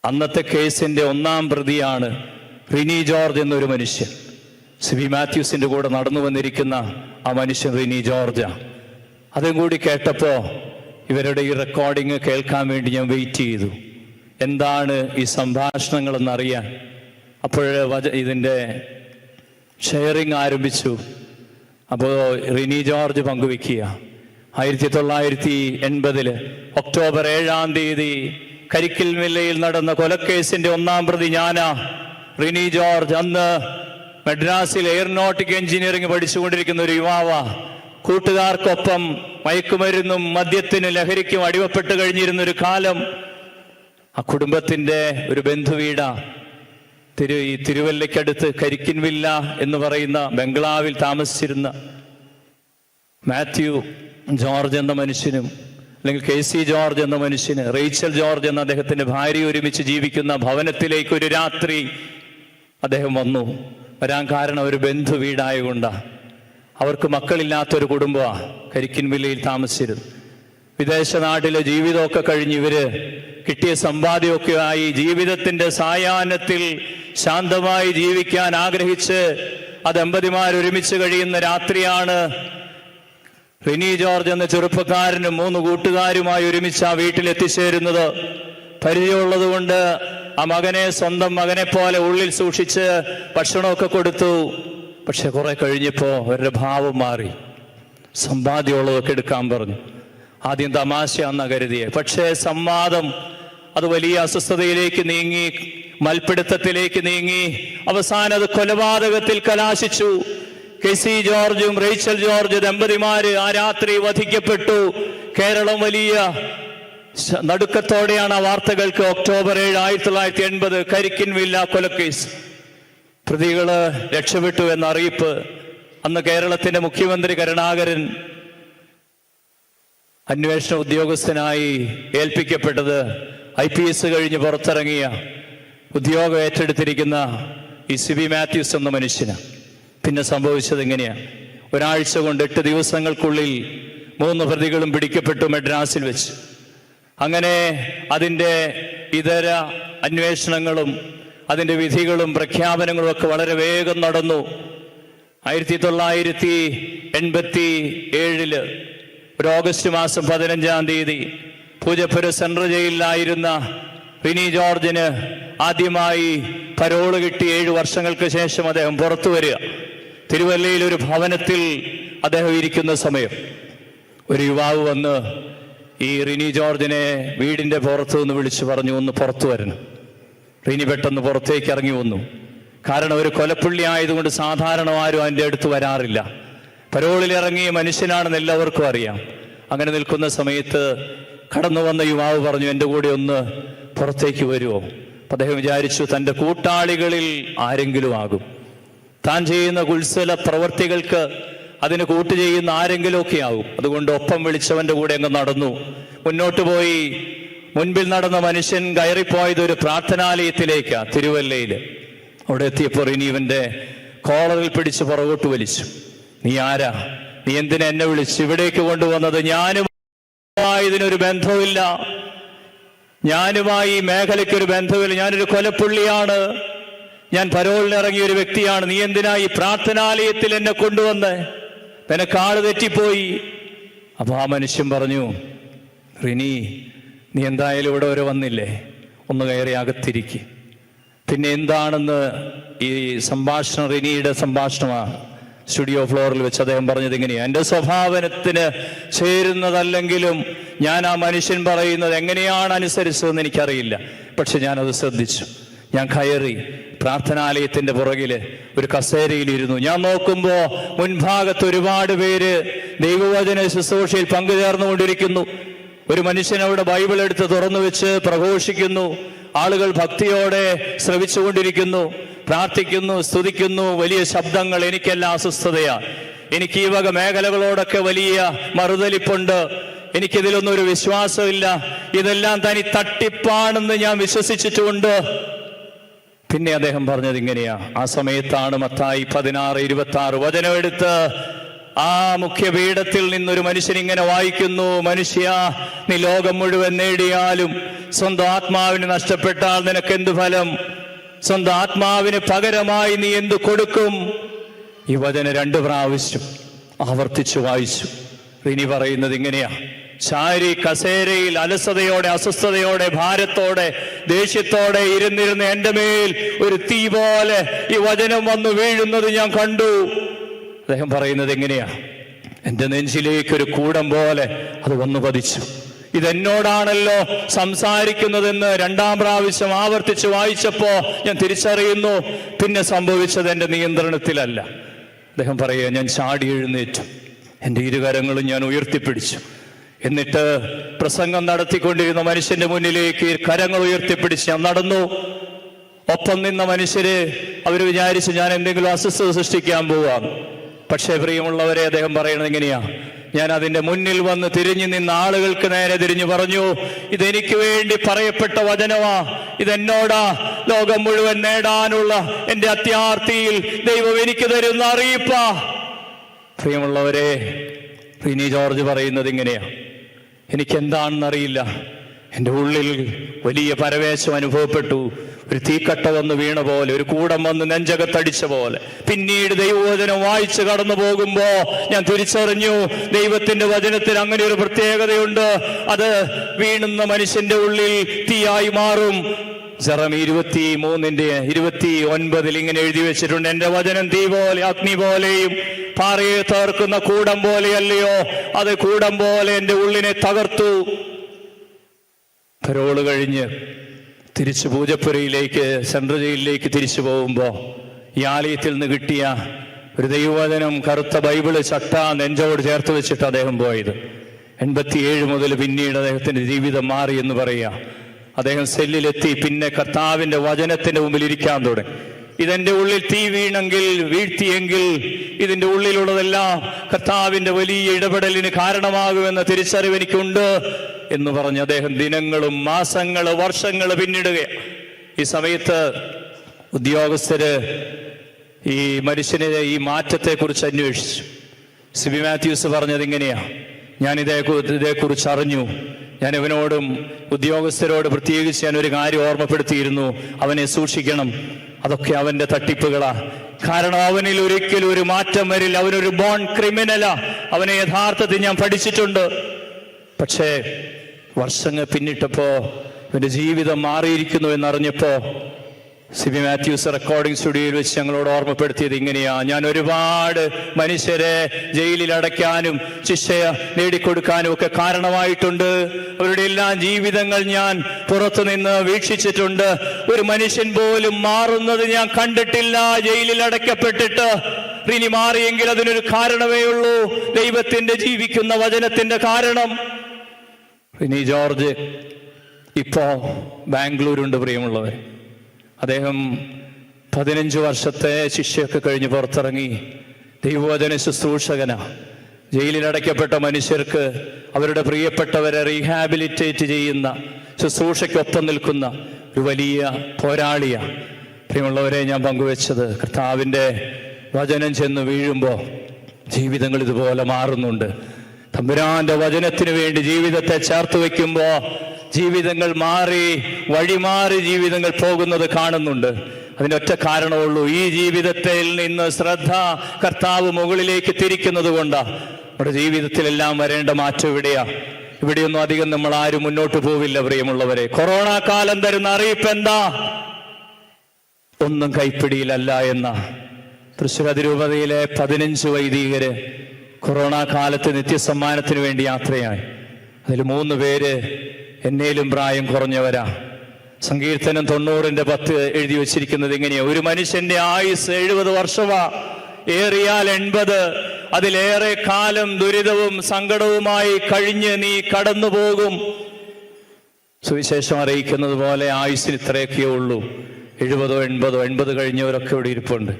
അന്നത്തെ കേസിന്റെ ഒന്നാം പ്രതിയാണ് റിനി ജോർജ് എന്നൊരു മനുഷ്യൻ. സി ബി മാത്യൂസിന്റെ കൂടെ നടന്നു വന്നിരിക്കുന്ന ആ മനുഷ്യൻ റിനി ജോർജ. അതും കൂടി കേട്ടപ്പോ ഇവരുടെ ഈ റെക്കോർഡിങ് കേൾക്കാൻ വേണ്ടി ഞാൻ വെയിറ്റ് ചെയ്തു. എന്താണ് ഈ സംഭാഷണങ്ങൾ എന്നറിയാൻ അപ്പോഴ് വച ഇതിന്റെ ഷെയറിങ് ആരംഭിച്ചു. അപ്പോൾ റിനി ജോർജ് പങ്കുവെക്കുക ആയിരത്തി തൊള്ളായിരത്തി എൺപതിൽ ഒക്ടോബർ ഏഴാം തീയതി കരിക്കിൽ മില്ലയിൽ നടന്ന കൊലക്കേസിന്റെ ഒന്നാം പ്രതി ഞാനാ റിനി ജോർജ്. അന്ന് മെഡ്രാസിൽ എയർനോട്ടിക് എഞ്ചിനീയറിംഗ് പഠിച്ചുകൊണ്ടിരിക്കുന്ന ഒരു യുവാവ കൂട്ടുകാർക്കൊപ്പം മയക്കുമരുന്നും മദ്യത്തിനും ലഹരിക്കും അടിമപ്പെട്ട് കഴിഞ്ഞിരുന്ന ഒരു കാലം. ആ കുടുംബത്തിന്റെ ഒരു ബന്ധുവീട തിരു ഈ തിരുവല്ലയ്ക്കടുത്ത് കരിക്കിൻവില്ല എന്ന് പറയുന്ന ബംഗ്ലാവിൽ താമസിച്ചിരുന്ന മാത്യു ജോർജ് എന്ന മനുഷ്യനും അല്ലെങ്കിൽ കെ സി ജോർജ് എന്ന മനുഷ്യന് റേച്ചൽ ജോർജ് എന്ന അദ്ദേഹത്തിന്റെ ഭാര്യ ഒരുമിച്ച് ജീവിക്കുന്ന ഭവനത്തിലേക്ക് ഒരു രാത്രി അദ്ദേഹം വന്നു. വരാൻ കാരണം ഒരു ബന്ധു വീടായതുകൊണ്ടാണ് അവർക്ക് മക്കളില്ലാത്തൊരു കുടുംബമാണ് കരിക്കിൻവില്ലയിൽ താമസിച്ചിരുന്നു വിദേശ നാട്ടിലെ ജീവിതമൊക്കെ കഴിഞ്ഞ് ഇവർ കിട്ടിയ സമ്പാദ്യമൊക്കെ ആയി ജീവിതത്തിന്റെ സായാഹ്നത്തിൽ ശാന്തമായി ജീവിക്കാൻ ആഗ്രഹിച്ച് ആ ദമ്പതിമാർ ഒരുമിച്ച് കഴിയുന്ന രാത്രിയാണ് റിനി ജോർജ് എന്ന ചെറുപ്പക്കാരനും മൂന്ന് കൂട്ടുകാരുമായി ഒരുമിച്ച് ആ വീട്ടിൽ എത്തിച്ചേരുന്നത്. പരിചയമുള്ളത് കൊണ്ട് ആ മകനെ സ്വന്തം മകനെ പോലെ ഉള്ളിൽ സൂക്ഷിച്ച് ഭക്ഷണമൊക്കെ കൊടുത്തു. പക്ഷെ കുറെ കഴിഞ്ഞപ്പോൾ അവരുടെ ഭാവം മാറി. സമ്പാദ്യമുള്ളതൊക്കെ എടുക്കാൻ പറഞ്ഞു. ആദ്യം തമാശയാന്ന കരുതിയെ. പക്ഷേ സംവാദം അത് വലിയ അസ്വസ്ഥതയിലേക്ക് നീങ്ങി മൽപിടുത്തത്തിലേക്ക് നീങ്ങി അവസാനം അത് കൊലപാതകത്തിൽ കലാശിച്ചു. കെ സി ജോർജും റേച്ചൽ ജോർജ് ദമ്പതിമാര് ആ രാത്രി വധിക്കപ്പെട്ടു. കേരളം വലിയ നടുക്കത്തോടെയാണ് ആ വാർത്തകൾക്ക് ഒക്ടോബർ ഏഴ് ആയിരത്തി തൊള്ളായിരത്തി എൺപത് കരിക്കിൻ വില്ല കൊലക്കേസ്. പ്രതികൾ രക്ഷപ്പെട്ടു എന്ന അറിയിപ്പ് അന്ന് കേരളത്തിന്റെ മുഖ്യമന്ത്രി കരുണാകരൻ അന്വേഷണ ഉദ്യോഗസ്ഥനായി ഏൽപ്പിക്കപ്പെട്ടത് ഐ പി എസ് കഴിഞ്ഞ് പുറത്തിറങ്ങിയ ഉദ്യോഗം ഏറ്റെടുത്തിരിക്കുന്ന ഈ സി ബി മാത്യൂസ് എന്ന മനുഷ്യന്. പിന്നെ സംഭവിച്ചത് എങ്ങനെയാ ഒരാഴ്ച കൊണ്ട് എട്ട് ദിവസങ്ങൾക്കുള്ളിൽ മൂന്ന് പ്രതികളും പിടിക്കപ്പെട്ടു മെഡ്രാസിൽ വെച്ച്. അങ്ങനെ അതിന്റെ ഇതര അന്വേഷണങ്ങളും അതിന്റെ വിധികളും പ്രഖ്യാപനങ്ങളും ഒക്കെ വളരെ വേഗം നടന്നു. ആയിരത്തി തൊള്ളായിരത്തി എൺപത്തി ഏഴിൽ ഒരു ഓഗസ്റ്റ് മാസം പതിനഞ്ചാം തീയതി പൂജപ്പുര സെൻട്രൽ ജയിലിലായിരുന്ന റിനി ജോർജിന് ആദ്യമായി പരോൾ കിട്ടി ഏഴു വർഷങ്ങൾക്ക് ശേഷം അദ്ദേഹം പുറത്തു വരിക. തിരുവല്ലയിൽ ഒരു ഭവനത്തിൽ അദ്ദേഹം ഇരിക്കുന്ന സമയം. ഒരു യുവാവ് വന്ന് ഈ റിനി ജോർജിനെ വീടിന്റെ പുറത്തു നിന്ന് വിളിച്ചു പറഞ്ഞു ഒന്ന് പുറത്തു വരണം. റിനി പെട്ടെന്ന് പുറത്തേക്ക് ഇറങ്ങി വന്നു. കാരണം ഒരു കൊലപ്പുള്ളി ആയതുകൊണ്ട് സാധാരണ ആരും അതിന്റെ അടുത്ത് വരാറില്ല. പരോളിൽ ഇറങ്ങിയ മനുഷ്യനാണെന്ന് എല്ലാവർക്കും അറിയാം. അങ്ങനെ നിൽക്കുന്ന സമയത്ത് കടന്നു വന്ന യുവാവ് പറഞ്ഞു എന്റെ കൂടെ ഒന്ന് പുറത്തേക്ക് വരുമോ അദ്ദേഹം വിചാരിച്ചു തന്റെ കൂട്ടാളികളിൽ ആരെങ്കിലും ആകും. താൻ ചെയ്യുന്ന കുത്സല പ്രവർത്തികൾക്ക് അതിന് കൂട്ടു ചെയ്യുന്ന ആരെങ്കിലുമൊക്കെ ആകും. അതുകൊണ്ട് ഒപ്പം വിളിച്ചവന്റെ കൂടെ അങ്ങ് നടന്നു. മുന്നോട്ട് പോയി മുൻപിൽ നടന്ന മനുഷ്യൻ കയറിപ്പോയത് ഒരു പ്രാർത്ഥനാലയത്തിലേക്കാ തിരുവല്ലയിൽ. അവിടെ എത്തിയപ്പോൾ ഇനി ഇവന്റെ കോളറിൽ പിടിച്ച് പുറകോട്ട് വലിച്ചു. നീ ആരാ? നീ എന്തിനെ എന്നെ വിളിച്ചു ഇവിടേക്ക് കൊണ്ടുവന്നത്? ഞാനുമായതിനൊരു ബന്ധവുമില്ല. ഞാനുമായി മേഖലയ്ക്ക് ഒരു ബന്ധമില്ല ഞാനൊരു കൊലപ്പുള്ളിയാണ്. ഞാൻ പരോളിനിറങ്ങിയ ഒരു വ്യക്തിയാണ്. നീ എന്തിനാ ഈ പ്രാർത്ഥനാലയത്തിൽ എന്നെ കൊണ്ടുവന്ന്? എന്നെ കാട് തെറ്റിപ്പോയി. അപ്പൊ ആ മനുഷ്യൻ പറഞ്ഞു റിനി നീ എന്തായാലും ഇവിടെ വരെ വന്നില്ലേ? ഒന്ന് കയറി അകത്തിരിക്ക്. പിന്നെ എന്താണെന്ന് ഈ സംഭാഷണം റിനിയുടെ സംഭാഷണമാണ് സ്റ്റുഡിയോ ഫ്ലോറിൽ വെച്ച് അദ്ദേഹം പറഞ്ഞത് എങ്ങനെയാണ് എന്റെ സ്വഭാവനത്തിന് ചേരുന്നതല്ലെങ്കിലും ഞാൻ ആ മനുഷ്യൻ പറയുന്നത് എങ്ങനെയാണ് അനുസരിച്ചതെന്ന് എനിക്കറിയില്ല. പക്ഷെ ഞാനത് ശ്രദ്ധിച്ചു. ഞാൻ കയറി പ്രാർത്ഥനാലയത്തിന്റെ പുറകിൽ ഒരു കസേരയിലിരുന്നു. ഞാൻ നോക്കുമ്പോൾ മുൻഭാഗത്ത് ഒരുപാട് പേര് ദൈവവചന ശുശ്രൂഷയിൽ പങ്കുചേർന്നുകൊണ്ടിരിക്കുന്നു. ഒരു മനുഷ്യൻ അവിടെ ബൈബിൾ എടുത്ത് തുറന്നു വെച്ച് പ്രഘോഷിക്കുന്നു. ആളുകൾ ഭക്തിയോടെ ശ്രവിച്ചുകൊണ്ടിരിക്കുന്നു. പ്രാർത്ഥിക്കുന്നു സ്തുതിക്കുന്നു. വലിയ ശബ്ദങ്ങൾ എനിക്കെല്ലാം അസ്വസ്ഥതയാണ് എനിക്ക് ഈ വക മേഖലകളോടൊക്കെ വലിയ മറുതലിപ്പുണ്ട്. എനിക്കിതിലൊന്നും ഒരു വിശ്വാസമില്ല. ഇതെല്ലാം തനി തട്ടിപ്പാണെന്ന് ഞാൻ വിശ്വസിച്ചിട്ടുണ്ട്. പിന്നെ അദ്ദേഹം പറഞ്ഞത് ഇങ്ങനെയാ. ആ സമയത്താണ് മത്തായി പതിനാറ് ഇരുപത്തി ആറ് വചനമെടുത്ത് ആ മുഖ്യപീഠത്തിൽ നിന്നൊരു മനുഷ്യൻ ഇങ്ങനെ വായിക്കുന്നു മനുഷ്യ നീ ലോകം മുഴുവൻ നേടിയാലും സ്വന്തം ആത്മാവിന് നഷ്ടപ്പെട്ടാൽ നിനക്ക് എന്ത് ഫലം? സ്വന്തം ആത്മാവിന് പകരമായി നീ എന്തു കൊടുക്കും? ഈ രണ്ട് പ്രാവശ്യം ആവർത്തിച്ചു വായിച്ചു. ഇനി പറയുന്നത് ഇങ്ങനെയാ. ചാരി കസേരയിൽ അലസതയോടെ അസ്വസ്ഥതയോടെ ഭാരത്തോടെ ദേഷ്യത്തോടെ ഇരുന്നിരുന്ന എന്റെ മേൽ ഒരു തീ പോലെ ഈ വചനം വന്നു വീഴുന്നത് ഞാൻ കണ്ടു. അദ്ദേഹം പറയുന്നത് എങ്ങനെയാ എന്റെ നെഞ്ചിലേക്ക് ഒരു കൂടം പോലെ അത് വന്നു പതിച്ചു. ഇതെന്നോടാണല്ലോ സംസാരിക്കുന്നതെന്ന് രണ്ടാം പ്രാവശ്യം ആവർത്തിച്ച് വായിച്ചപ്പോ ഞാൻ തിരിച്ചറിയുന്നു. പിന്നെ സംഭവിച്ചത് എന്റെ നിയന്ത്രണത്തിലല്ല. അദ്ദേഹം പറയുക ഞാൻ ചാടി എഴുന്നേറ്റു. എന്റെ ഇരുകരങ്ങളും ഞാൻ ഉയർത്തിപ്പിടിച്ചു. എന്നിട്ട് പ്രസംഗം നടത്തിക്കൊണ്ടിരുന്ന മനുഷ്യന്റെ മുന്നിലേക്ക് കരങ്ങൾ ഉയർത്തിപ്പിടിച്ച് ഞാൻ നടന്നു. ഒപ്പം നിന്ന മനുഷ്യര് അവർ വിചാരിച്ച് ഞാൻ എന്തെങ്കിലും അസ്വസ്ഥത സൃഷ്ടിക്കാൻ പോവാം പക്ഷേ പ്രിയമുള്ളവരെ അദ്ദേഹം പറയുന്നത് എങ്ങനെയാ ഞാൻ അതിന്റെ മുന്നിൽ വന്ന് തിരിഞ്ഞു നിന്ന ആളുകൾക്ക് നേരെ തിരിഞ്ഞു പറഞ്ഞു ഇതെനിക്ക് വേണ്ടി പറയപ്പെട്ട വചനമാ. ഇതെന്നോടാ? ലോകം മുഴുവൻ നേടാനുള്ള എന്റെ അത്യാർത്ഥിയിൽ ദൈവം എനിക്ക് തരുന്ന അറിയിപ്പാ. പ്രിയമുള്ളവരെ റിനി ജോർജ് പറയുന്നത് ഇങ്ങനെയാ. എനിക്കെന്താണെന്നറിയില്ല. എന്റെ ഉള്ളിൽ വലിയ പരവേശം അനുഭവപ്പെട്ടു. ഒരു തീക്കട്ട വന്ന് വീണ പോലെ ഒരു കൂടം വന്ന് നെഞ്ചകത്തടിച്ച പോലെ. പിന്നീട് ദൈവവചനം വായിച്ചു കടന്നു പോകുമ്പോ ഞാൻ തിരിച്ചറിഞ്ഞു ദൈവത്തിന്റെ വചനത്തിൽ അങ്ങനെ ഒരു പ്രത്യേകതയുണ്ട്. അത് വീണുന്ന മനുഷ്യന്റെ ഉള്ളിൽ തീയായി മാറും. ജറം ഇരുപത്തി മൂന്നിന്റെ ഇരുപത്തി ഒൻപതിൽ ഇങ്ങനെ എഴുതി വെച്ചിട്ടുണ്ട് എന്റെ വചനം തീ പോലെ അഗ്നി പോലെയും പാറയെ തകർക്കുന്ന കൂടം പോലെയല്ലയോ? അത് കൂടം പോലെ എന്റെ ഉള്ളിനെ തകർത്തു. പരോൾ കഴിഞ്ഞ് തിരിച്ച് പൂജപ്പുരയിലേക്ക് സെൻട്രൽ ജയിലിലേക്ക് തിരിച്ചു പോകുമ്പോൾ ഈ ആലയത്തിൽ നിന്ന് കിട്ടിയ ഒരു ദൈവവചനം കറുത്ത ബൈബിൾ ചട്ട നെഞ്ചോട് ചേർത്ത് വെച്ചിട്ട് അദ്ദേഹം പോയത്. എൺപത്തിയേഴ് മുതൽ പിന്നീട് അദ്ദേഹത്തിന്റെ ജീവിതം മാറി എന്ന് പറയുക. അദ്ദേഹം സെല്ലിലെത്തി പിന്നെ കർത്താവിന്റെ വചനത്തിന്റെ മുമ്പിൽ ഇരിക്കാൻ തുടങ്ങി. ഇതെന്റെ ഉള്ളിൽ തീ വീണെങ്കിൽ വീഴ്ത്തിയെങ്കിൽ ഇതിന്റെ ഉള്ളിലുള്ളതെല്ലാം കർത്താവിന്റെ വലിയ ഇടപെടലിന് കാരണമാകുമെന്ന തിരിച്ചറിവ് എനിക്കുണ്ട്. എന്ന് പറഞ്ഞ് അദ്ദേഹം ദിനങ്ങളും മാസങ്ങൾ വർഷങ്ങൾ പിന്നിടുകയാണ്. ഈ സമയത്ത് ഉദ്യോഗസ്ഥര് ഈ മനുഷ്യനെ ഈ മാറ്റത്തെ കുറിച്ച് അന്വേഷിച്ചു. സിബി മാത്യൂസ് പറഞ്ഞത് ഇങ്ങനെയാ ഞാൻ ഇതേ ഇതേക്കുറിച്ച് അറിഞ്ഞു. ഞാൻ ഇവനോടും ഉദ്യോഗസ്ഥരോട് പ്രത്യേകിച്ച് ഞാൻ ഒരു കാര്യം ഓർമ്മപ്പെടുത്തിയിരുന്നു. അവനെ സൂക്ഷിക്കണം. അതൊക്കെ അവന്റെ തട്ടിപ്പുകളാ. കാരണം അവനിൽ ഒരിക്കലും ഒരു മാറ്റം വരില്ല. അവനൊരു ബോൺ ക്രിമിനലാ അവനെ യഥാർത്ഥത്തിൽ ഞാൻ പഠിച്ചിട്ടുണ്ട്. പക്ഷേ വർഷങ്ങൾ പിന്നിട്ടപ്പോ ഇവന്റെ ജീവിതം മാറിയിരിക്കുന്നു എന്നറിഞ്ഞപ്പോ സിബി മാത്യൂസ് റെക്കോർഡിംഗ് സ്റ്റുഡിയോയിൽ വെച്ച് ഞങ്ങളോട് ഓർമ്മപ്പെടുത്തിയത് ഇങ്ങനെയാ ഞാൻ ഒരുപാട് മനുഷ്യരെ ജയിലിൽ അടയ്ക്കാനും ശിക്ഷ നേടിക്കൊടുക്കാനും ഒക്കെ കാരണമായിട്ടുണ്ട്. അവരുടെ എല്ലാ ജീവിതങ്ങൾ ഞാൻ പുറത്തു നിന്ന് വീക്ഷിച്ചിട്ടുണ്ട്. ഒരു മനുഷ്യൻ പോലും മാറുന്നത് ഞാൻ കണ്ടിട്ടില്ല ജയിലിൽ അടയ്ക്കപ്പെട്ടിട്ട്. ഇനി മാറിയെങ്കിൽ അതിനൊരു കാരണമേ ഉള്ളൂ. ദൈവത്തിന്റെ ജീവിക്കുന്ന വചനത്തിന്റെ കാരണം. റിനി ജോർജ് ഇപ്പോ ബാംഗ്ലൂരുണ്ട് പ്രിയമുള്ളവർ അദ്ദേഹം പതിനഞ്ച് വർഷത്തെ ശിക്ഷയൊക്കെ കഴിഞ്ഞ് പുറത്തിറങ്ങി ദൈവവചന ശുശ്രൂഷകനാ. ജയിലിൽ അടയ്ക്കപ്പെട്ട മനുഷ്യർക്ക് അവരുടെ പ്രിയപ്പെട്ടവരെ റീഹാബിലിറ്റേറ്റ് ചെയ്യുന്ന ശുശ്രൂഷയ്ക്കൊപ്പം നിൽക്കുന്ന ഒരു വലിയ പോരാളിയാണ് പ്രിയമുള്ളവരെ ഞാൻ പങ്കുവെച്ചത് കർത്താവിന്റെ വചനം ചെന്ന് വീഴുമ്പോൾ ജീവിതങ്ങൾ ഇതുപോലെ മാറുന്നുണ്ട്. തമ്പുരാന്റെ വചനത്തിന് വേണ്ടി ജീവിതത്തെ ചേർത്ത് വെക്കുമ്പോ ജീവിതങ്ങൾ മാറി വഴിമാറി ജീവിതങ്ങൾ പോകുന്നത് കാണുന്നുണ്ട്. അതിനൊറ്റ കാരണമുള്ളൂ ഈ ജീവിതത്തിൽ നിന്ന് ശ്രദ്ധ കർത്താവ് മുകളിലേക്ക് തിരിക്കുന്നത് കൊണ്ടാ. നമ്മുടെ ജീവിതത്തിലെല്ലാം വരേണ്ട മാറ്റം ഇവിടെയാ. ഇവിടെയൊന്നും അധികം നമ്മൾ ആരും മുന്നോട്ട് പോവില്ല പ്രിയമുള്ളവരെ. കൊറോണ കാലം തരുന്ന അറിയിപ്പ് എന്താ? ഒന്നും കൈപ്പിടിയിലല്ല എന്ന. തൃശ്ശൂർ അതിരൂപതയിലെ പതിനഞ്ച് വൈദികര് കൊറോണ കാലത്ത് നിത്യസമ്മാനത്തിന് വേണ്ടി യാത്രയായി. അതിൽ മൂന്ന് പേര് എന്നേലും പ്രായം കുറഞ്ഞവരാ. സങ്കീർത്തനം തൊണ്ണൂറിന്റെ പത്ത് എഴുതി വച്ചിരിക്കുന്നത് എങ്ങനെയാ ഒരു മനുഷ്യന്റെ ആയുസ് എഴുപത് വർഷമാ. ഏറിയാൽ എൺപത്. അതിലേറെ കാലം ദുരിതവും സങ്കടവുമായി കഴിഞ്ഞ് നീ കടന്നു പോകും സുവിശേഷം അറിയിക്കുന്നത് പോലെ ആയുസ്സിന് ഇത്രയൊക്കെയേ ഉള്ളൂ. എഴുപതോ എൺപതോ എൺപത് കഴിഞ്ഞവരൊക്കെ ഇവിടെ ഇരിപ്പുണ്ട്.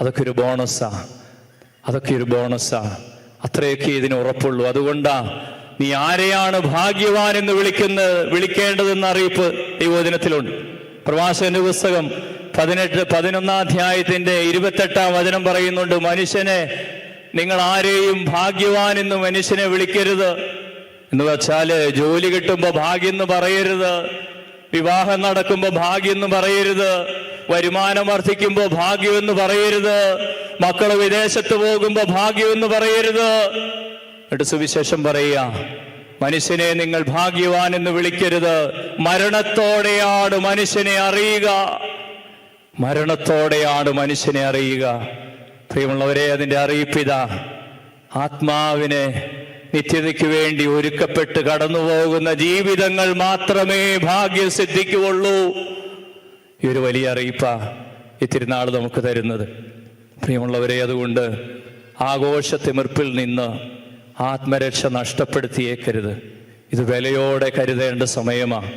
അതൊക്കെ ഒരു ബോണസാ. അതൊക്കെ ഒരു ബോണസാ. അത്രയൊക്കെ ഇതിന് ഉറപ്പുള്ളൂ. അതുകൊണ്ടാ നീ ആരെയാണ് ഭാഗ്യവാൻ എന്ന് വിളിക്കുന്നത് വിളിക്കേണ്ടതെന്ന അറിയിപ്പ് ഈ വചനത്തിലുണ്ട് പ്രവാസന്റെ പുസ്തകം പതിനെട്ട് പതിനൊന്നാം അധ്യായത്തിന്റെ ഇരുപത്തെട്ടാം വചനം പറയുന്നുണ്ട് മനുഷ്യനെ നിങ്ങൾ ആരെയും ഭാഗ്യവാൻ എന്ന് മനുഷ്യനെ വിളിക്കരുത്. എന്ന് വെച്ചാൽ ജോലി കിട്ടുമ്പോ ഭാഗ്യം എന്ന് പറയരുത് വിവാഹം നടക്കുമ്പോ ഭാഗ്യം എന്ന് പറയരുത് വരുമാനം വർദ്ധിക്കുമ്പോ ഭാഗ്യം എന്ന് പറയരുത്. മക്കൾ വിദേശത്ത് പോകുമ്പോ ഭാഗ്യം എന്ന് പറയരുത്. എന്നിട്ട് സുവിശേഷം പറയുക മനുഷ്യനെ നിങ്ങൾ ഭാഗ്യവാൻ എന്ന് വിളിക്കരുത്. മരണത്തോടെയാണ് മനുഷ്യനെ അറിയുക. മരണത്തോടെയാണ് മനുഷ്യനെ അറിയുക. പ്രിയമുള്ളവരെ അതിന്റെ അറിയിപ്പിത ആത്മാവിനെ നിത്യതയ്ക്ക് വേണ്ടി ഒരുക്കപ്പെട്ട് കടന്നുപോകുന്ന ജീവിതങ്ങൾ മാത്രമേ ഭാഗ്യം സിദ്ധിക്കുള്ളൂ ഈ ഒരു വലിയ അറിയിപ്പ ഈ തിരുനാൾ നമുക്ക് തരുന്നത്. പ്രിയമുള്ളവരെ അതുകൊണ്ട് ആഘോഷത്തിമിർപ്പിൽ നിന്ന് ആത്മരക്ഷ നഷ്ടപ്പെടുത്തിയേക്കരുത്. ഇത് വിലയോടെ കരുതേണ്ട സമയമാണ്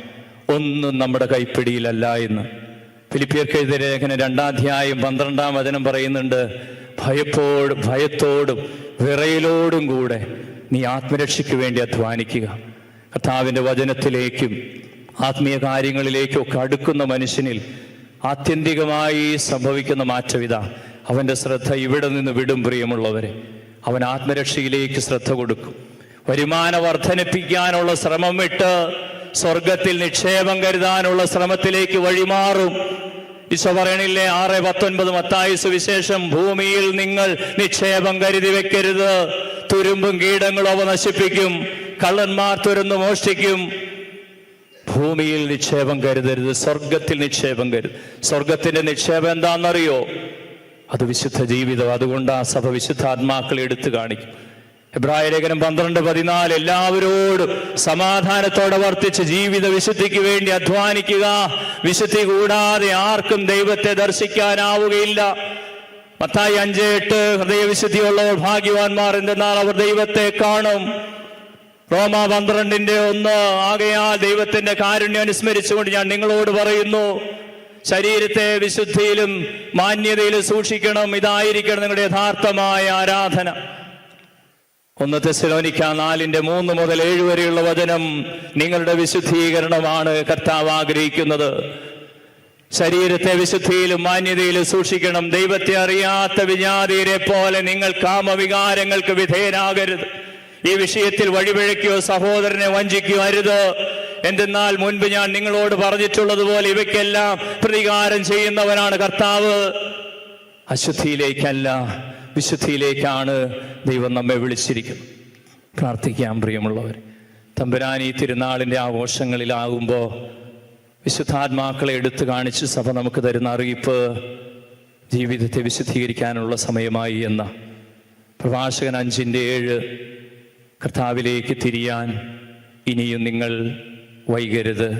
ഒന്നും നമ്മുടെ കൈപ്പിടിയിലല്ല എന്ന്. ഫിലിപ്പിയർക്ക് എഴുതിയ ലേഖനം രണ്ടാം അധ്യായം പന്ത്രണ്ടാം വചനം പറയുന്നുണ്ട് ഭയപ്പോടും ഭയത്തോടും വിറയിലോടും കൂടെ നീ ആത്മരക്ഷയ്ക്ക് വേണ്ടി അധ്വാനിക്കുക. കർത്താവിന്റെ വചനത്തിലേക്കും ആത്മീയ കാര്യങ്ങളിലേക്കൊക്കെ അടുക്കുന്ന മനുഷ്യനിൽ ആത്യന്തികമായി സംഭവിക്കുന്ന മാറ്റവിത അവന്റെ ശ്രദ്ധ ഇവിടെ നിന്ന് വിടും പ്രിയമുള്ളവരെ. അവൻ ആത്മരക്ഷയിലേക്ക് ശ്രദ്ധ കൊടുക്കും. വരുമാന വർധനിപ്പിക്കാനുള്ള ശ്രമം വിട്ട് സ്വർഗത്തിൽ നിക്ഷേപം കരുതാനുള്ള ശ്രമത്തിലേക്ക് വഴിമാറും. ഈശോ പറയണില്ലേ? ആറ് പത്തൊൻപത് മത്തായി സുവിശേഷം ഭൂമിയിൽ നിങ്ങൾ നിക്ഷേപം കരുതി വെക്കരുത്. തുരുമ്പും കീടങ്ങളും അവ നശിപ്പിക്കും. കള്ളന്മാർ തുരന്ന് മോഷ്ടിക്കും. ഭൂമിയിൽ നിക്ഷേപം കരുതരുത് സ്വർഗത്തിൽ നിക്ഷേപം കരുത്. സ്വർഗത്തിന്റെ നിക്ഷേപം എന്താണെന്നറിയോ? അത് വിശുദ്ധ ജീവിതം. അതുകൊണ്ട് ആ സഭ വിശുദ്ധാത്മാക്കളെ എടുത്തു കാണിക്കും. എബ്രായ ലേഖനം പന്ത്രണ്ട് പതിനാല് എല്ലാവരോടും സമാധാനത്തോടെ വർത്തിച്ച് ജീവിത വിശുദ്ധിക്ക് വേണ്ടി അധ്വാനിക്കുക. വിശുദ്ധി കൂടാതെ ആർക്കും ദൈവത്തെ ദർശിക്കാനാവുകയില്ല. മത്തായി അഞ്ച് എട്ട് ഹൃദയവിശുദ്ധിയുള്ളവർ ഭാഗ്യവാന്മാർ എന്തെന്നാൽ അവർ ദൈവത്തെ കാണും. റോമ പന്ത്രണ്ടിന്റെ ഒന്ന്. ആകയാൽ ദൈവത്തിന്റെ കാരുണ്യം അനുസ്മരിച്ചുകൊണ്ട് ഞാൻ നിങ്ങളോട് പറയുന്നു ശരീരത്തെ വിശുദ്ധിയിലും മാന്യതയിലും സൂക്ഷിക്കണം ഇതായിരിക്കണം നിങ്ങളുടെ യഥാർത്ഥമായ ആരാധന. ഒന്ന് തെസലോനിക്ക നാലിന്റെ മൂന്ന് മുതൽ ഏഴ് വരെയുള്ള വചനം നിങ്ങളുടെ വിശുദ്ധീകരണമാണ് കർത്താവ് ആഗ്രഹിക്കുന്നത്. ശരീരത്തെ വിശുദ്ധിയിലും മാന്യതയിലും സൂക്ഷിക്കണം. ദൈവത്തെ അറിയാത്ത വിജാതീരെ പോലെ നിങ്ങൾ കാമവികാരങ്ങൾക്ക് വിധേയനാകരുത് ഈ വിഷയത്തിൽ വഴിപിഴയ്ക്കോ സഹോദരനെ വഞ്ചിക്കോ അരുത്. എന്തെന്നാൽ മുൻപ് ഞാൻ നിങ്ങളോട് പറഞ്ഞിട്ടുള്ളതുപോലെ ഇവയ്ക്കെല്ലാം പ്രതികാരം ചെയ്യുന്നവനാണ് കർത്താവ്. അശുദ്ധിയിലേക്കല്ല വിശുദ്ധിയിലേക്കാണ് ദൈവം നമ്മെ വിളിച്ചിരിക്കുന്നത്. പ്രാർത്ഥിക്കാം പ്രിയമുള്ളവർ തമ്പുരാൻ ഈ തിരുനാളിന്റെ ആഘോഷങ്ങളിലാകുമ്പോൾ വിശുദ്ധാത്മാക്കളെ എടുത്തു കാണിച്ച് സഭ നമുക്ക് തരുന്ന അറിയിപ്പ് ജീവിതത്തെ വിശുദ്ധീകരിക്കാനുള്ള സമയമായി എന്ന പ്രഭാഷകൻ അഞ്ചിന്റെ ഏഴ് കർത്താവിലേക്ക് തിരിയാൻ ഇനിയും നിങ്ങൾ വൈകരുത്.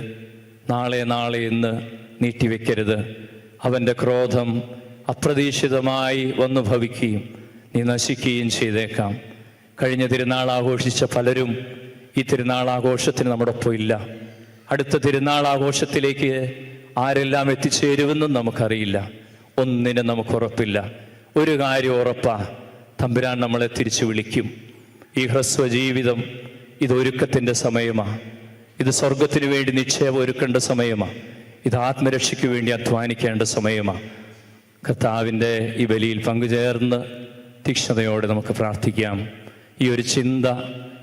നാളെ നാളെ എന്ന് നീട്ടിവെക്കരുത്. അവന്റെ ക്രോധം അപ്രതീക്ഷിതമായി വന്നു ഭവിക്കുകയും നീ നശിക്കുകയും ചെയ്തേക്കാം. കഴിഞ്ഞ തിരുനാൾ ആഘോഷിച്ച പലരും ഈ തിരുനാൾ ആഘോഷത്തിന് നമ്മുടെ പോയില്ല ഇല്ല. അടുത്ത തിരുനാൾ ആഘോഷത്തിലേക്ക് ആരെല്ലാം എത്തിച്ചേരുമെന്നും നമുക്കറിയില്ല. ഒന്നിനും നമുക്ക് ഉറപ്പില്ല. ഒരു കാര്യം ഉറപ്പാ തമ്പുരാൻ നമ്മളെ തിരിച്ചു വിളിക്കും. ഈ ഹ്രസ്വ ജീവിതം ഇത് ഒരുക്കത്തിന്റെ സമയമാണ് ഇത് സ്വർഗത്തിന് വേണ്ടി നിക്ഷേപം ഒരുക്കേണ്ട സമയമാണ് ഇത് ആത്മരക്ഷയ്ക്ക് വേണ്ടി അധ്വാനിക്കേണ്ട സമയമാണ് കർത്താവിന്റെ ഈ ബലിയിൽ പങ്കുചേർന്ന് തീക്ഷ്ണതയോടെ നമുക്ക് പ്രാർത്ഥിക്കാം. ഈ ഒരു ചിന്ത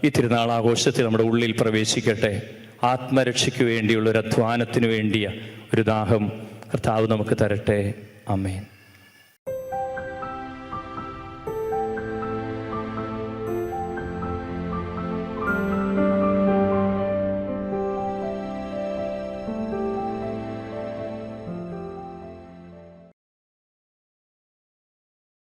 ഈ തിരുനാൾ ആഘോഷത്തിൽ നമ്മുടെ ഉള്ളിൽ പ്രവേശിക്കട്ടെ. ആത്മരക്ഷയ്ക്ക് വേണ്ടിയുള്ള ഒരു അധ്വാനത്തിന് വേണ്ടിയ ഒരു ദാഹം കർത്താവ് നമുക്ക് തരട്ടെ. അമ്മേൻ